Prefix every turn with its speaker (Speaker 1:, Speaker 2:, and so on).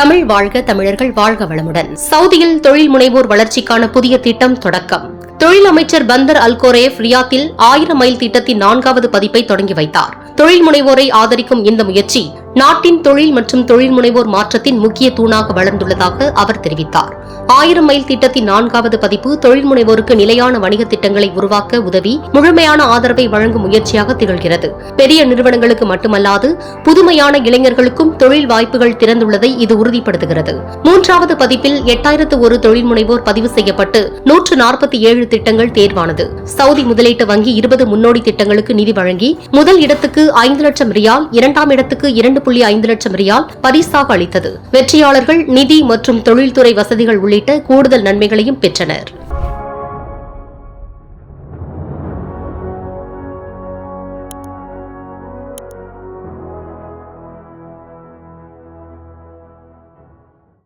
Speaker 1: தமிழ் வாழ்க தமிழர்கள் வாழ்க வளமுடன். சவுதியில் தொழில் முனைவோர் வளர்ச்சிக்கான புதிய திட்டம் தொடக்கம். தொழில் அமைச்சர் பந்தர் அல்கோரேஃப் ரியாத்தில் ஆயிரம் மைல் திட்டத்தின் நான்காவது பதிப்பை தொடங்கி வைத்தார். தொழில் முனைவோரை ஆதரிக்கும் இந்த முயற்சி நாட்டின் தொழில் மற்றும் தொழில் முனைவோர் மாற்றத்தின் முக்கிய தூணாக வளர்ந்துள்ளதாக அவர் தெரிவித்தார். ஆயிரம் மைல் திட்டத்தின் நான்காவது பதிப்பு தொழில் முனைவோருக்கு நிலையான வணிக திட்டங்களை உருவாக்க உதவி முழுமையான ஆதரவை வழங்கும் முயற்சியாக திகழ்கிறது. பெரிய நிறுவனங்களுக்கு மட்டுமல்லாது புதுமையான இளைஞர்களுக்கும் தொழில் வாய்ப்புகள் திறந்துள்ளதை இது உறுதிப்படுத்துகிறது. மூன்றாவது பதிப்பில் எட்டாயிரத்து ஒரு தொழில் முனைவோர் பதிவு செய்யப்பட்டு நூற்று நாற்பத்தி ஏழு திட்டங்கள் தேர்வானது. சவுதி முதலீட்டு வங்கி இருபது முன்னோடி திட்டங்களுக்கு நிதி வழங்கி முதல் இடத்துக்கு ஐந்து லட்சம் ரியால் இரண்டாம் இடத்துக்கு இரண்டு புள்ளி ஐந்து லட்சம் ரியால் பரிசாக அளித்தது. வெற்றியாளர்கள் நிதி மற்றும் தொழில்துறை வசதிகள் உள்ளிட்ட கூடுதல் நன்மைகளையும் பெற்றனர்.